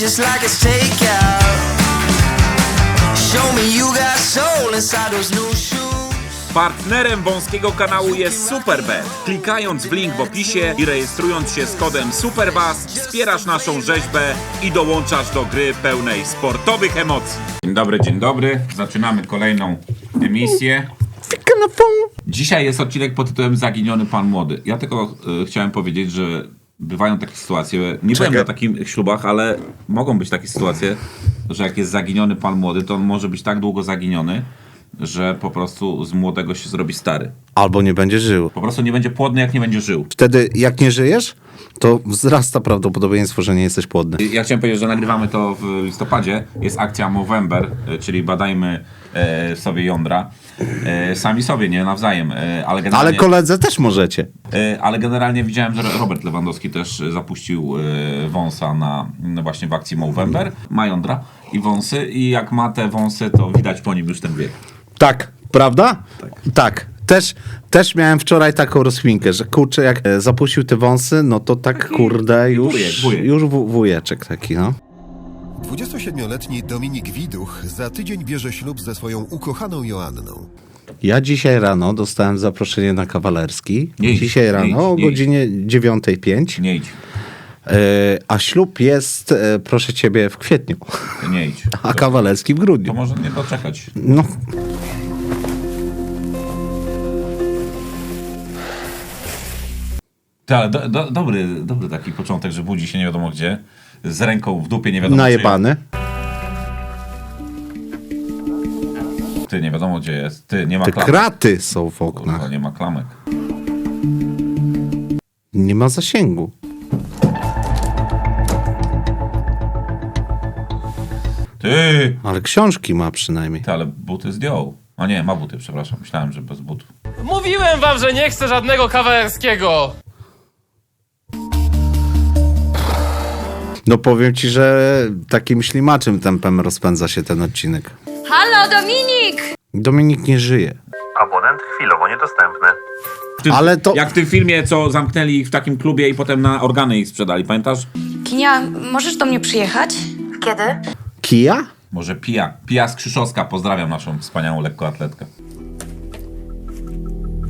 just like it's takeout. Show me you got soul inside those new shoes. Partnerem wąskiego kanału jest Superbet. Klikając w link w opisie i rejestrując się z kodem SUPERBAS wspierasz naszą rzeźbę i dołączasz do gry pełnej sportowych emocji. Dzień dobry, dzień dobry. Zaczynamy kolejną emisję. Dzisiaj jest odcinek pod tytułem Zaginiony Pan Młody. Ja tylko y, chciałem powiedzieć, że bywają takie sytuacje, nie byłem na takich ślubach, ale mogą być takie sytuacje, że jak jest zaginiony Pan Młody, to on może być tak długo zaginiony, że po prostu z młodego się zrobi stary. Albo nie będzie żył. Po prostu nie będzie płodny, jak nie będzie żył. Wtedy, jak nie żyjesz, to wzrasta prawdopodobieństwo, że nie jesteś płodny. Ja chciałem powiedzieć, że nagrywamy to w listopadzie. Jest akcja Movember, y, czyli badajmy e, sobie jądra. E, sami sobie, nie nawzajem. E, ale, generalnie, Ale koledze też możecie. e, ale generalnie widziałem, że Robert Lewandowski też e, zapuścił e, wąsa na, no właśnie w akcji Movember. Ma jądra i wąsy i jak ma te wąsy, to widać po nim już ten wiek. Tak, prawda? Tak. Też, też miałem wczoraj taką rozkminkę, że kurczę, jak e, zapuścił te wąsy, no to tak kurde, już, wujek, wujek. już wu- wujeczek taki, no. 27-letni Dominik Widuch za tydzień bierze ślub ze swoją ukochaną Joanną. Ja dzisiaj rano dostałem zaproszenie na kawalerski. Nie idź, dzisiaj nie rano idź, o nie idź. godzinie 9.05. Nie idź, E, a ślub jest, e, proszę ciebie, w kwietniu, nie idź. a kawalerski w To grudniu. może nie doczekać. No, Ale do, do, dobry, dobry taki początek, że budzi się nie wiadomo gdzie, z ręką w dupie nie wiadomo najebany. Czy, ty, nie wiadomo gdzie jest. Ty, nie ma Te klamek. kraty są w Kurwa, oknach. nie ma klamek. Nie ma zasięgu. Ty! Ale książki ma przynajmniej. Ty, ale buty zdjął. A nie, ma buty, przepraszam. Myślałem, że bez butów. Mówiłem wam, że nie chcę żadnego kawalerskiego! No powiem ci, że takim ślimaczym tempem rozpędza się ten odcinek. Halo, Dominik! Dominik nie żyje. Abonent chwilowo niedostępny. W tym, Ale to- Jak w tym filmie, co zamknęli ich w takim klubie i potem na organy ich sprzedali, pamiętasz? Kinia, możesz do mnie przyjechać? Kiedy? Kija? Może Pia. Pia z Krzyszowska. Pozdrawiam naszą wspaniałą lekkoatletkę.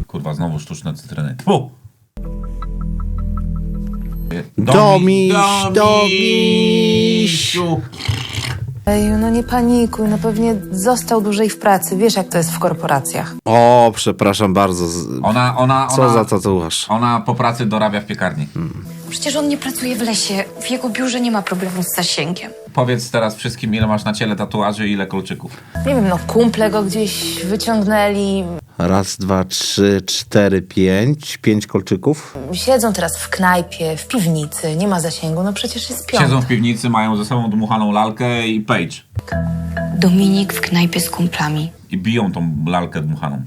Kurwa, znowu sztuczne cytryny. Tfu! Domiś, Domisiu. Ej, no nie panikuj, no pewnie został dłużej w pracy. Wiesz, jak to jest w korporacjach. O, przepraszam bardzo. z- Ona, ona, Co ona, za tatuaż? Ona po pracy dorabia w piekarni. Przecież on nie pracuje w lesie. W jego biurze nie ma problemu z zasięgiem. Powiedz teraz wszystkim, ile masz na ciele tatuaży i ile kolczyków. Nie wiem, no kumple go gdzieś wyciągnęli. Raz, dwa, trzy, cztery, pięć. Pięć kolczyków. Siedzą teraz w knajpie, w piwnicy, nie ma zasięgu, no przecież jest piątek. Siedzą w piwnicy, mają ze sobą dmuchaną lalkę i page. Dominik w knajpie z kumplami. I biją tą lalkę dmuchaną.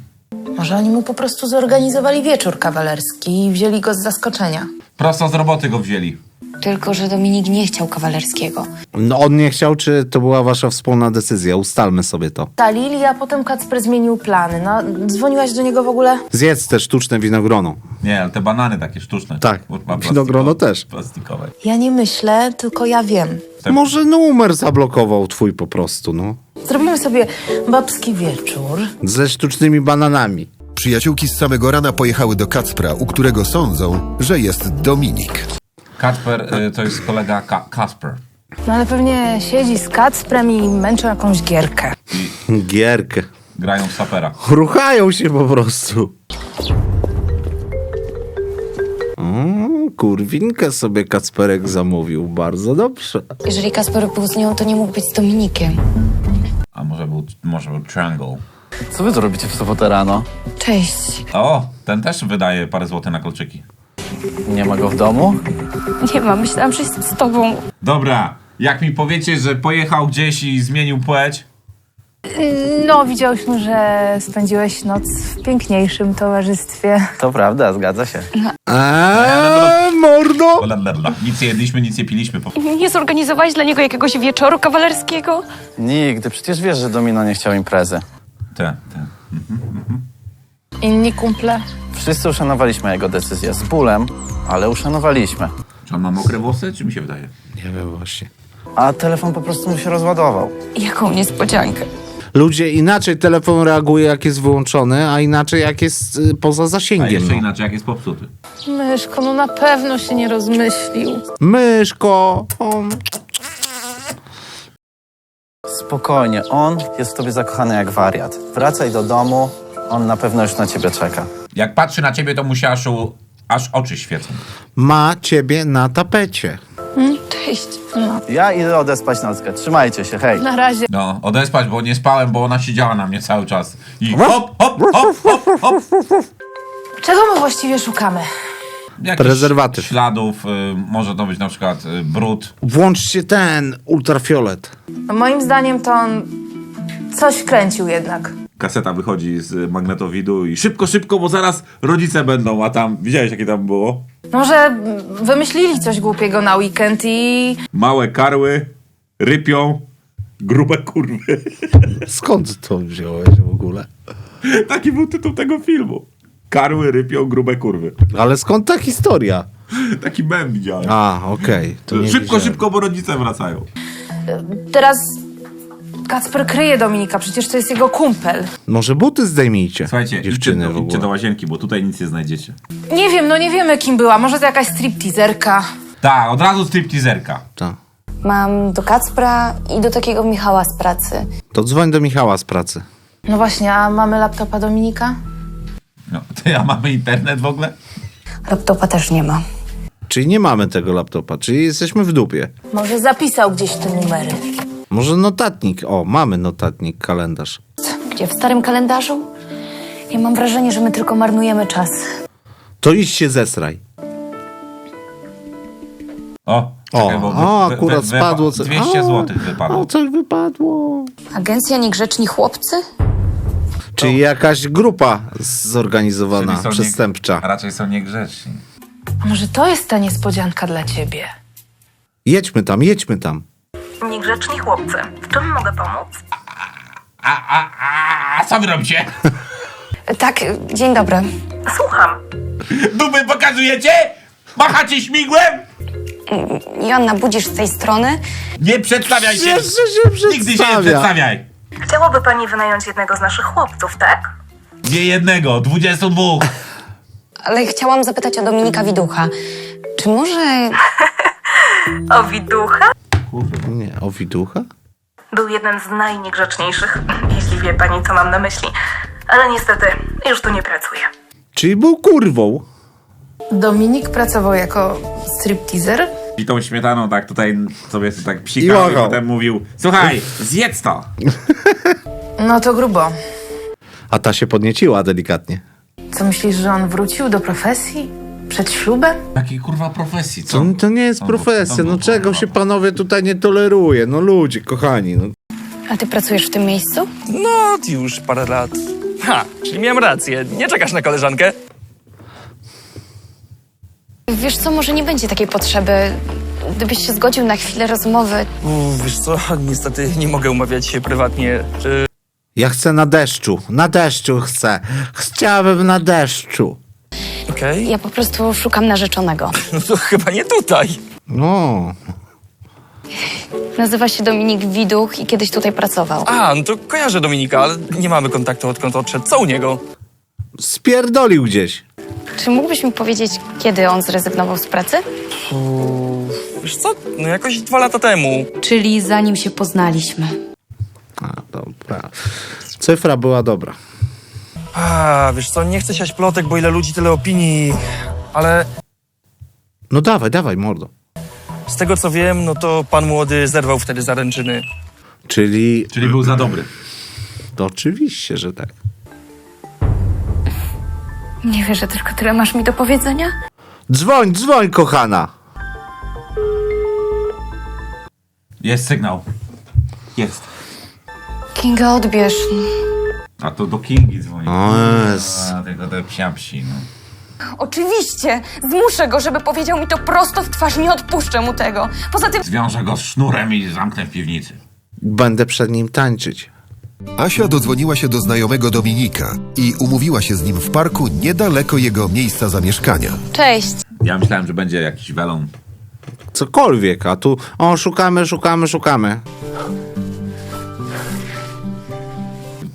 Może oni mu po prostu zorganizowali wieczór kawalerski i wzięli go z zaskoczenia. Prosto z roboty go wzięli. Tylko, że Dominik nie chciał kawalerskiego. No on nie chciał, czy to była wasza wspólna decyzja? Ustalmy sobie to. Talili, a potem Kacper zmienił plany. No, dzwoniłaś do niego w ogóle? Zjedz te sztuczne winogrono. Nie, ale te banany takie sztuczne. Tak, Kurwa, winogrono plastikowe- też. Plastikowe. Ja nie myślę, tylko ja wiem. Może numer zablokował twój po prostu, no. Zrobimy sobie babski wieczór. Ze sztucznymi bananami. Przyjaciółki z samego rana pojechały do Kacpra, u którego sądzą, że jest Dominik. Kacper y, to jest kolega Ka Kasper. No ale pewnie siedzi z Kacprem i męczy jakąś gierkę. Gierkę. Grają w sapera. Ruchają się po prostu. Mm, kurwinkę sobie Kacperek zamówił. Bardzo dobrze. Jeżeli Kasper był z nią, to nie mógł być z Dominikiem. A może był, może był Triangle. Co wy tu robicie w sobotę rano? Cześć. O, ten też wydaje parę złotych na kolczyki. Nie ma go w domu? Nie ma, myślałam, że jest z tobą. Dobra, jak mi powiecie, że pojechał gdzieś i zmienił płeć, No, widziałyśmy, że spędziłeś noc w piękniejszym towarzystwie. To prawda, zgadza się. Eee, mordo! Nic nie jedliśmy, nic nie piliśmy. Po... Nie zorganizowałeś dla niego jakiegoś wieczoru kawalerskiego? Nigdy, przecież wiesz, że Domino nie chciał imprezy. Te, te. Inni kumple? Wszyscy uszanowaliśmy jego decyzję z bólem, ale uszanowaliśmy. Czy on ma mokre włosy, czy mi się wydaje? Nie wiem właśnie. A telefon po prostu mu się rozładował. Jaką niespodziankę. Ludzie inaczej telefon reaguje, jak jest wyłączony, a inaczej, jak jest y, poza A zasięgiem. jeszcze No. inaczej, jak jest popsuty. Myszko, no na pewno się nie rozmyślił. Myszko! O, Spokojnie, on jest w tobie zakochany jak wariat. Wracaj do domu, on na pewno już na ciebie czeka. Jak patrzy na ciebie, to mu się aż, u, aż oczy świecą. ma ciebie na tapecie. Cześć. No, Ja idę odespać nockę. Trzymajcie się, hej. na razie. No, odespać, bo nie spałem, bo ona siedziała na mnie cały czas. I hop, hop, hop, hop, hop. Czego my właściwie szukamy? Jakichś Prezerwatyw. śladów, y, może to być na przykład y, brud. Włączcie ten ultrafiolet. Moim zdaniem to on coś kręcił jednak. Kaseta wychodzi z magnetowidu i szybko, szybko, bo zaraz rodzice będą, a tam, widziałeś jakie tam było? Może wymyślili coś głupiego na weekend i... Małe karły, rypią, grube kurwy. Skąd to wziąłeś w ogóle? Taki był tytuł tego filmu. Karły, rypią, grube kurwy. Ale skąd ta historia? Taki mem widziałem. A, okej. nie szybko, wiedziałem. szybko, bo rodzice wracają. Teraz Kacper kryje Dominika, przecież to jest jego kumpel. Może buty zdejmijcie. Słuchajcie, idźcie dziewczyny do, w idźcie do ogóle. łazienki, bo tutaj nic nie znajdziecie. Nie wiem, no nie wiemy kim była. Może to jakaś stripteaserka. Tak, od razu stripteaserka. Ta. Mam do Kacpra i do takiego Michała z pracy. To dzwoń do Michała z pracy. No właśnie, a mamy laptopa Dominika? No, ty, a mamy internet w ogóle? Laptopa też nie ma. Czyli nie mamy tego laptopa, czyli jesteśmy w dupie. Może zapisał gdzieś te numery. Może notatnik. O, mamy notatnik, kalendarz. Gdzie? W starym kalendarzu? Ja mam wrażenie, że my tylko marnujemy czas. To idź się zesraj. O, O, czekaj, bo wy- o wy- akurat wy- spadło. co- 200 o, zł wypadło. O, coś wypadło. Agencja Niegrzeczni Chłopcy? Czyli jakaś grupa zorganizowana, Czyli są przestępcza. Nie, a raczej są niegrzeczni. A może to jest ta niespodzianka dla ciebie? Jedźmy tam, jedźmy tam. Niegrzeczni chłopcy. W czym mogę pomóc? A, a, a, a co wy robicie? Tak, dzień dobry. Słucham. Dupy pokazujecie? Machacie śmigłem? Joanna, budzisz z tej strony? Nie przedstawiaj się! Jeszcze się Nigdy się nie przedstawia. przedstawiaj! Chciałoby pani wynająć jednego z naszych chłopców, tak? Nie jednego, 22. Ale chciałam zapytać o Dominika Widucha. Czy może... O widucha? Nie, o widucha? Był jednym z najniegrzeczniejszych, jeśli wie pani, co mam na myśli. Ale niestety, już tu nie pracuje. Czyli był kurwą. Dominik pracował jako stripteaser? I tą śmietaną tak tutaj sobie tak I psikał i, łachał. potem mówił Słuchaj, zjedz to! No to grubo. A ta się podnieciła delikatnie. Co myślisz, że on wrócił do profesji? Przed ślubem? Jakiej kurwa profesji, co? To, to nie jest No, profesja. no, No no, czego no. się panowie tutaj nie toleruje? No ludzie, kochani. No. A ty pracujesz w tym miejscu? No, już parę lat. Ha, czyli miałem rację. Nie czekasz na koleżankę? Wiesz co, może nie będzie takiej potrzeby. Gdybyś się zgodził na chwilę rozmowy, Uff, wiesz co, niestety nie mogę umawiać się prywatnie. Y, Ja chcę na deszczu. Na deszczu chcę. Chciałabym na deszczu. Okej, ja po prostu szukam narzeczonego. no to chyba nie tutaj. No. Nazywa się Dominik Widuch i kiedyś tutaj pracował. A, no to kojarzę Dominika, ale nie mamy kontaktu odkąd odszedł. Co u niego? Spierdolił gdzieś. Czy mógłbyś mi powiedzieć, kiedy on zrezygnował z pracy? Wiesz co, no jakoś dwa lata temu. Czyli zanim się poznaliśmy. A, dobra. Cyfra była dobra. A, wiesz co, nie chcę siać plotek, bo ile ludzi, tyle opinii. Ale No dawaj, dawaj, mordo. z tego co wiem, no to pan młody zerwał wtedy zaręczyny. Czyli... Czyli był za dobry. To oczywiście, że tak. Nie wierzę, tylko tyle masz mi do powiedzenia? Dzwoń, dzwoń, kochana. Jest sygnał. Jest. Kinga, odbierz. A to do Kingi dzwoni. O Jezu. A, tylko te psia psi, no. Oczywiście! Zmuszę go, żeby powiedział mi to prosto w twarz. Nie odpuszczę mu tego. Poza tym Zwiążę go z sznurem i zamknę w piwnicy. Będę przed nim tańczyć. Asia dodzwoniła się do znajomego Dominika i umówiła się z nim w parku niedaleko jego miejsca zamieszkania. Cześć. Ja myślałem, że będzie jakiś welon Cokolwiek, a tu o, szukamy, szukamy, szukamy.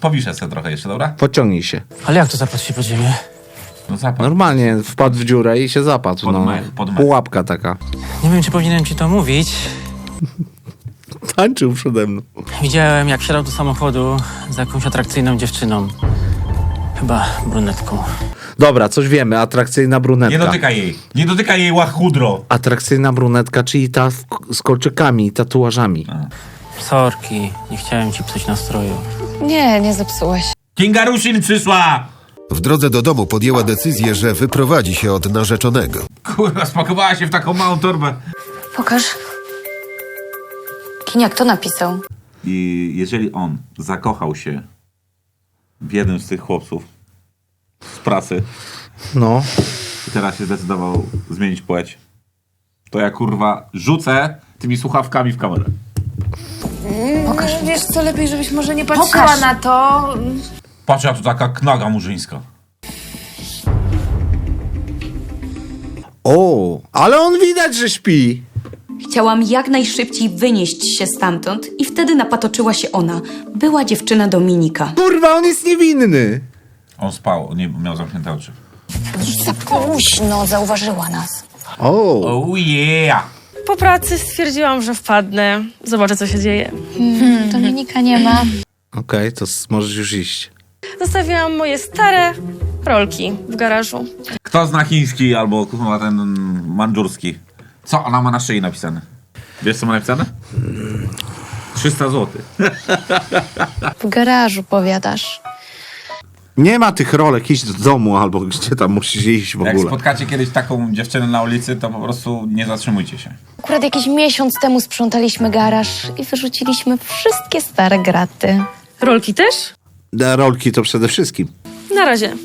Powiszę sobie trochę jeszcze, dobra? Pociągnij się. Ale jak to zapadł się pod ziemię? No zapad. Normalnie wpadł w dziurę i się zapadł. Pod no. mech, pod mech. Pułapka taka. Nie wiem, czy powinienem ci to mówić. Tańczył przede mną. Widziałem, jak wsiadał do samochodu z jakąś atrakcyjną dziewczyną. Chyba brunetką. Dobra, coś wiemy. Atrakcyjna brunetka. Nie dotykaj jej. Nie dotykaj jej łachudro. Atrakcyjna brunetka, czyli ta w, z kolczykami i tatuażami. Sorki, nie chciałem ci psuć nastroju. Nie, nie zepsułeś. Kinga Rusin przyszła! W drodze do domu podjęła decyzję, że wyprowadzi się od narzeczonego. Kurwa, spakowała się w taką małą torbę. Pokaż. Kiniak to napisał. I jeżeli on zakochał się w jednym z tych chłopców z pracy No. i teraz się zdecydował zmienić płeć, to ja kurwa rzucę tymi słuchawkami w kamerę. Pokaż. Wiesz co, lepiej żebyś może nie patrzyła patrzyła na to. Patrz, jak tu taka knaga murzyńska. O, ale on widać, że śpi. Chciałam jak najszybciej wynieść się stamtąd i wtedy napatoczyła się ona. Była dziewczyna Dominika. Kurwa, on jest niewinny. On spał, nie miał zamknięte oczy. Za późno zauważyła nas. O, Oh yeah! Po pracy stwierdziłam, że wpadnę. Zobaczę, co się dzieje. Dominika nie ma. okej, to s- możesz już iść. Zostawiłam moje stare rolki w garażu. Kto zna chiński albo kurwa ten mandżurski? Co ona ma na szyi napisane? Wiesz co ma napisane? 300 zł. W garażu powiadasz. Nie ma tych rolek, idź do domu albo gdzie tam musisz iść w Jak ogóle. spotkacie kiedyś taką dziewczynę na ulicy, to po prostu nie zatrzymujcie się. Akurat jakiś miesiąc temu sprzątaliśmy garaż i wyrzuciliśmy wszystkie stare graty. Rolki też? Da, Rolki to przede wszystkim. Na razie.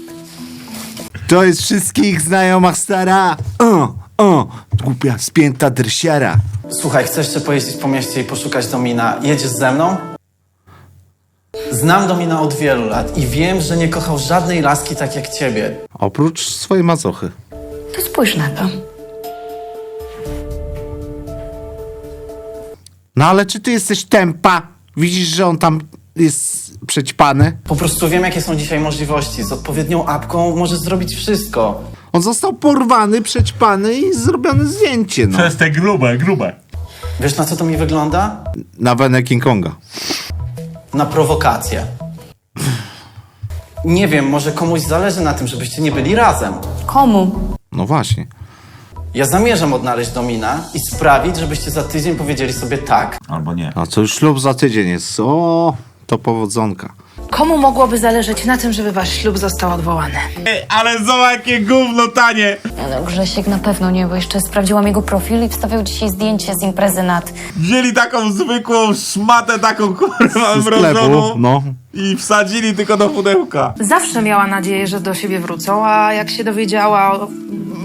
To jest wszystkich znajoma stara. O, o, głupia, spięta drsiara. Słuchaj, chcesz jeszcze pojeździć po mieście i poszukać Domina? Jedziesz ze mną? Znam Domina od wielu lat i wiem, że nie kochał żadnej laski tak jak ciebie. Oprócz swojej macochy. To spójrz na to. No ale czy ty jesteś tempa? Widzisz, że on tam jest przećpany? Po prostu wiem, jakie są dzisiaj możliwości. Z odpowiednią apką możesz zrobić wszystko. On został porwany, przećpany i zrobione zdjęcie, no. jest te grube, grube. Wiesz, na co to mi wygląda? Na wenę King Konga. Na prowokację. Nie wiem, może komuś zależy na tym, żebyście nie byli razem. Komu? No właśnie. Ja zamierzam odnaleźć Domina i sprawić, żebyście za tydzień powiedzieli sobie tak. Albo nie. A co już ślub za tydzień jest. O, to powodzonka. Komu mogłoby zależeć na tym, żeby wasz ślub został odwołany? Ale zobacz jakie gówno tanie! Ale Grzesiek na pewno nie, bo jeszcze sprawdziłam jego profil i wstawiał dzisiaj zdjęcie z imprezy nad... Wzięli taką zwykłą szmatę, taką kurwa Z sklepu, mrożoną no. i wsadzili tylko do pudełka. Zawsze miała nadzieję, że do siebie wrócą, a jak się dowiedziała o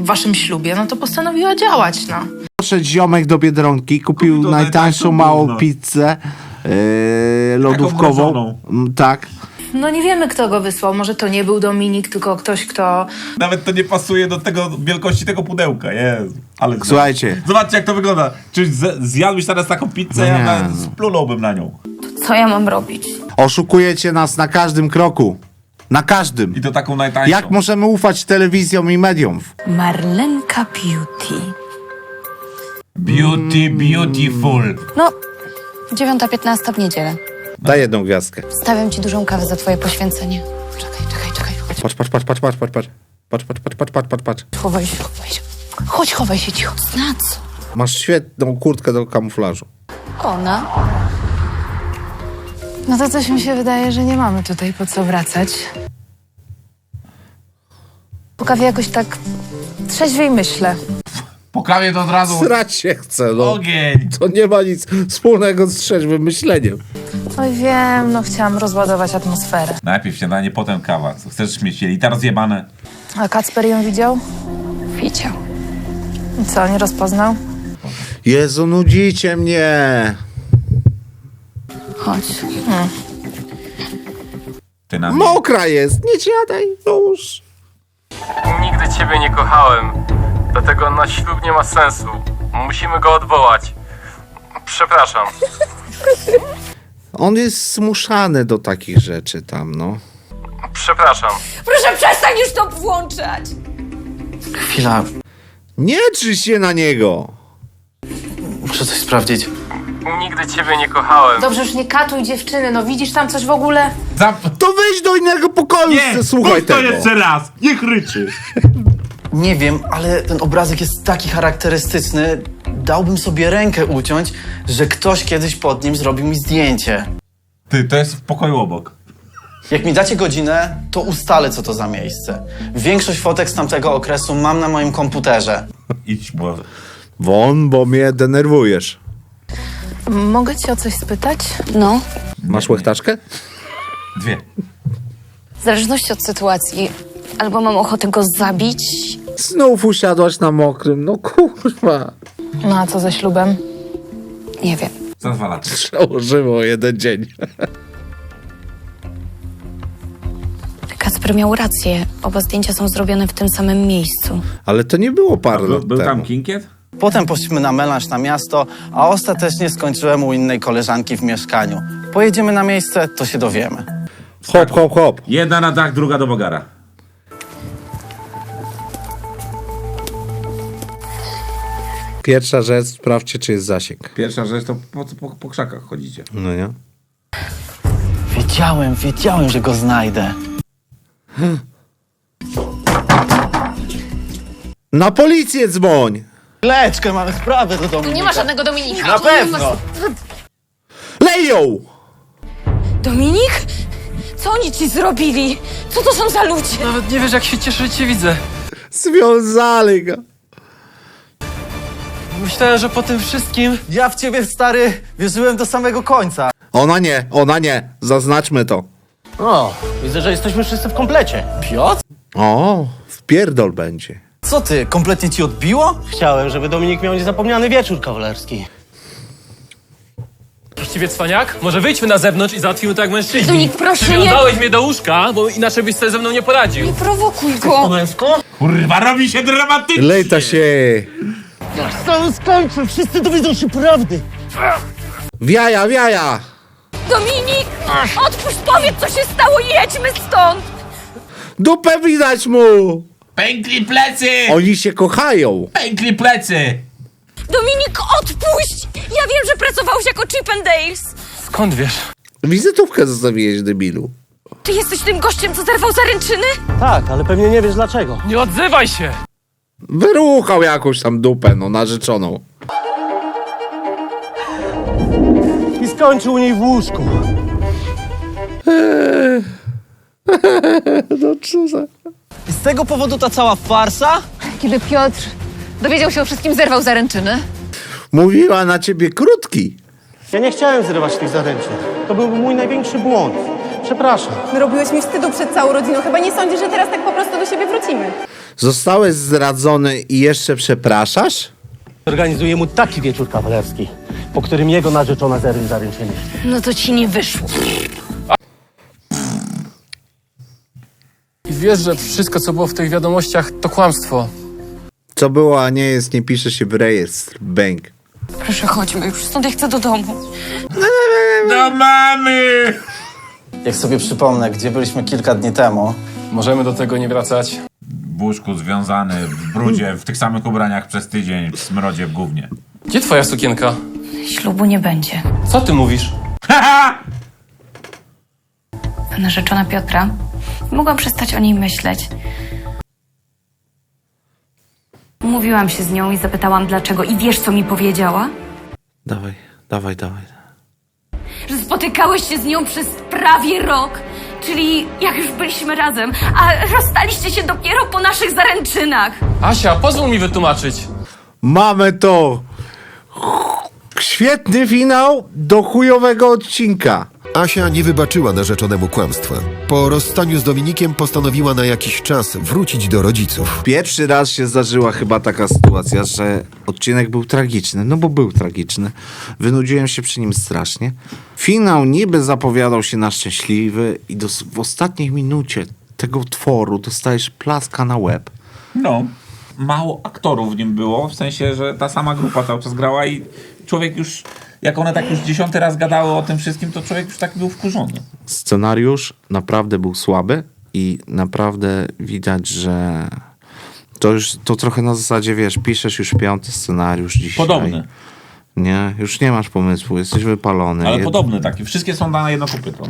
waszym ślubie, no to postanowiła działać, no. Poszedł ziomek do Biedronki, kupił Kupił najtańszą najtańszą małą gówno. pizzę yy, lodówkową. mrożoną. Mm, Tak. No nie wiemy, kto go wysłał. Może to nie był Dominik, tylko ktoś, kto... Nawet to nie pasuje do tego wielkości tego pudełka, Jezu. Ale Słuchajcie. Zobaczcie jak to wygląda. Czy z- zjadłbyś teraz taką pizzę, No ja nie, nawet splunąłbym na nią. Co ja mam robić? Oszukujecie nas na każdym kroku. Na każdym. I to taką najtańszą. Jak możemy ufać telewizjom i mediom? Marlenka Beauty. Beauty, beautiful. No, 9.15 w niedzielę. Daj jedną gwiazdkę. Stawiam ci dużą kawę za twoje poświęcenie. Czekaj, czekaj, czekaj. Chodź, Patrz, patrz, patrz, patrz, patrz, patrz, patrz. Patrz, patrz, patrz, patrz, patrz, patrz, patrz. chowaj się, chowaj się. Chodź, chowaj się cicho. Na co? Masz świetną kurtkę do kamuflażu. Ona? No to coś mi się wydaje, że nie mamy tutaj po co wracać. Po kawie jakoś tak... Trzeźwiej myślę. Po kawie to od razu Srać się chce, no. ogień. To nie ma nic wspólnego z trzeźwym myśleniem. Oj, wiem, no chciałam rozładować atmosferę. Najpierw śniadanie, potem kawa. Co, chcesz mieć jelita rozjebane? A Kacper ją widział? Widział. I Co, nie rozpoznał? Jezu, nudzicie mnie. Chodź. Ty na mnie. Mokra jest, nie siadaj już. Nigdy ciebie nie kochałem, dlatego na ślub nie ma sensu. Musimy go odwołać. Przepraszam. On jest zmuszany do takich rzeczy tam, no. Przepraszam. Proszę przestań już to włączać! Chwila, Nie drzyj się na niego! muszę coś sprawdzić. Nigdy ciebie nie kochałem. Dobrze, już nie katuj dziewczyny, no widzisz tam coś w ogóle? To wyjdź do innego pokoju, Nie, słuchaj to tego. jeszcze raz, niech ryczy. Nie wiem, ale ten obrazek jest taki charakterystyczny. Dałbym sobie rękę uciąć, że ktoś kiedyś pod nim zrobił mi zdjęcie. Ty, to jest w pokoju obok. Jak mi dacie godzinę, to ustalę, co to za miejsce. Większość fotek z tamtego okresu mam na moim komputerze. Idź, bo... Won, bo mnie denerwujesz. Mogę cię o coś spytać? No, Masz łechtaczkę? Dwie. w zależności od sytuacji, albo mam ochotę go zabić, Znów usiadłaś na mokrym, no kurwa. No a co ze ślubem? nie wiem. Za dwa lata. Przełożyło jeden dzień. Kacper miał rację. Oba zdjęcia są zrobione w tym samym miejscu. Ale to nie było parę Był, lat był temu. tam kinkiet? Potem poszliśmy na melanż na miasto, a ostatecznie skończyłem u innej koleżanki w mieszkaniu. Pojedziemy na miejsce, to się dowiemy. Hop, hop, hop. Jedna na dach, druga do bogara. Pierwsza rzecz, sprawdźcie, czy jest zasięg. Pierwsza rzecz to po co po, po krzakach chodzicie? No nie? Wiedziałem, wiedziałem, że go znajdę. Na policję dzwoń! Leczkę, mamy sprawę do domu. Nie ma żadnego Dominika. Na pewno! Leją! Dominik? Co oni ci zrobili? Co to są za ludzie? Nawet nie wiesz, jak się cieszę, że cię widzę. Związali go. Myślałem, że po tym wszystkim... Ja w ciebie, stary, wierzyłem do samego końca. Ona nie, ona nie. Zaznaczmy to. O, widzę, że jesteśmy wszyscy w komplecie. Piotr? O, wpierdol będzie. Co ty, kompletnie ci odbiło? Chciałem, żeby Dominik miał niezapomniany wieczór kawalerski. Właściwie cwaniak? Może wyjdźmy na zewnątrz i załatwimy to jak mężczyźni. Dominik, proszę, nie- Przywiązałeś mnie do łóżka, bo inaczej byś sobie ze mną nie poradził. Nie prowokuj go! Kurwa, robi się dramatycznie! Lejta się. Cały skończę, wszyscy dowiedzą się prawdy. Wiaja, wiaja! Dominik! Otwórz, powiedz, co się stało i jedźmy stąd! Dupę widać mu! Pękli plecy! Oni się kochają. Pękli plecy! Dominik, odpuść! Ja wiem, że pracowałeś jako Chip and Dales. Skąd wiesz? Wizytówkę zostawiłeś, debilu. Ty jesteś tym gościem, co zerwał zaręczyny? Tak, ale pewnie nie wiesz dlaczego. Nie odzywaj się! Wyruchał jakąś tam dupę, no, narzeczoną. I skończył u niej w łóżku. No co za... Z tego powodu ta cała farsa? Kiedy Piotr dowiedział się o wszystkim, zerwał zaręczyny. Mówiła na ciebie krótki. Ja nie chciałem zrywać tych zaręczyn. To był mój największy błąd. Przepraszam. Robiłeś mi wstydu przed całą rodziną. Chyba nie sądzisz, że teraz tak po prostu do siebie wrócimy. Zostałeś zdradzony i jeszcze przepraszasz? Organizuję mu taki wieczór kawalerski, po którym jego narzeczona zerwie zaręczyny. No to ci nie wyszło. I wiesz, że wszystko, co było w tych wiadomościach, to kłamstwo. Co było, a nie jest, nie pisze się w rejestr. Bęk. Proszę, chodźmy już stąd, ja chcę do domu. Do mamy! Jak sobie przypomnę, gdzie byliśmy kilka dni temu, Możemy do tego nie wracać. W łóżku związany, w brudzie, w tych samych ubraniach przez tydzień, w smrodzie, w gównie. Gdzie twoja sukienka? Ślubu nie będzie. Co ty mówisz? Haha! Narzeczona Piotra. Nie mogłam przestać o niej myśleć. Mówiłam się z nią i zapytałam dlaczego. I wiesz, co mi powiedziała? Dawaj, dawaj, dawaj. Że spotykałeś się z nią przez prawie rok. Czyli jak już byliśmy razem, a rozstaliście się dopiero po naszych zaręczynach. Asia, pozwól mi wytłumaczyć. Mamy to! Świetny finał do chujowego odcinka. Asia nie wybaczyła narzeczonemu kłamstwa. Po rozstaniu z Dominikiem postanowiła na jakiś czas wrócić do rodziców. Pierwszy raz się zdarzyła chyba taka sytuacja, że odcinek był tragiczny, no bo był tragiczny. Wynudziłem się przy nim strasznie. Finał niby zapowiadał się na szczęśliwy i dos- w ostatniej minucie tego tworu dostajesz plaska na łeb. No. mało aktorów w nim było, w sensie, że ta sama grupa cały czas grała i człowiek już, jak one tak już dziesiąty raz gadały o tym wszystkim, to człowiek już tak był wkurzony. Scenariusz naprawdę był słaby i naprawdę widać, że to już to trochę na zasadzie, wiesz, piszesz już piąty scenariusz dzisiaj. Podobny. Nie, już nie masz pomysłu, jesteś wypalony. Ale Jed- podobny taki. Wszystkie są na jedno kopyto.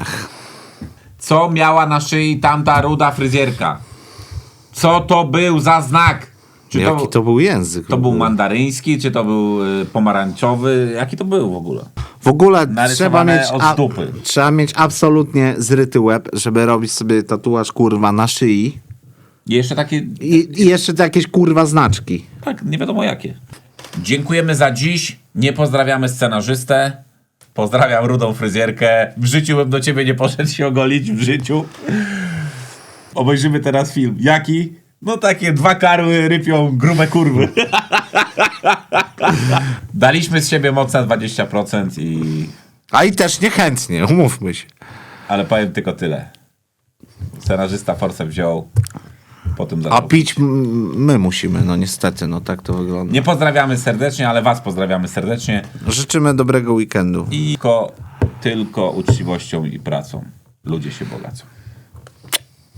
Ech. Co miała na szyi tamta ruda fryzjerka? Co to był za znak? Czy Jaki to był język? to był mandaryński, czy to był y, pomarańczowy? Jaki to był w ogóle? W ogóle trzeba mieć, od a, trzeba mieć absolutnie zryty łeb, żeby robić sobie tatuaż kurwa na szyi I jeszcze takie, i, i jeszcze jakieś kurwa znaczki. tak, nie wiadomo jakie. Dziękujemy za dziś. Nie pozdrawiamy scenarzystę. Pozdrawiam rudą fryzjerkę. W życiu bym do ciebie nie poszedł się ogolić, w życiu. Obejrzymy teraz film. Jaki? No takie dwa karły rypią grube kurwy. Daliśmy z siebie mocne 20% i... A i też niechętnie, umówmy się. Ale powiem tylko tyle. Scenarzysta forsę wziął. Potem A pić my musimy, no niestety, no tak to wygląda. Nie pozdrawiamy serdecznie, ale was pozdrawiamy serdecznie. Życzymy dobrego weekendu. I tylko, tylko uczciwością i pracą ludzie się bogacą.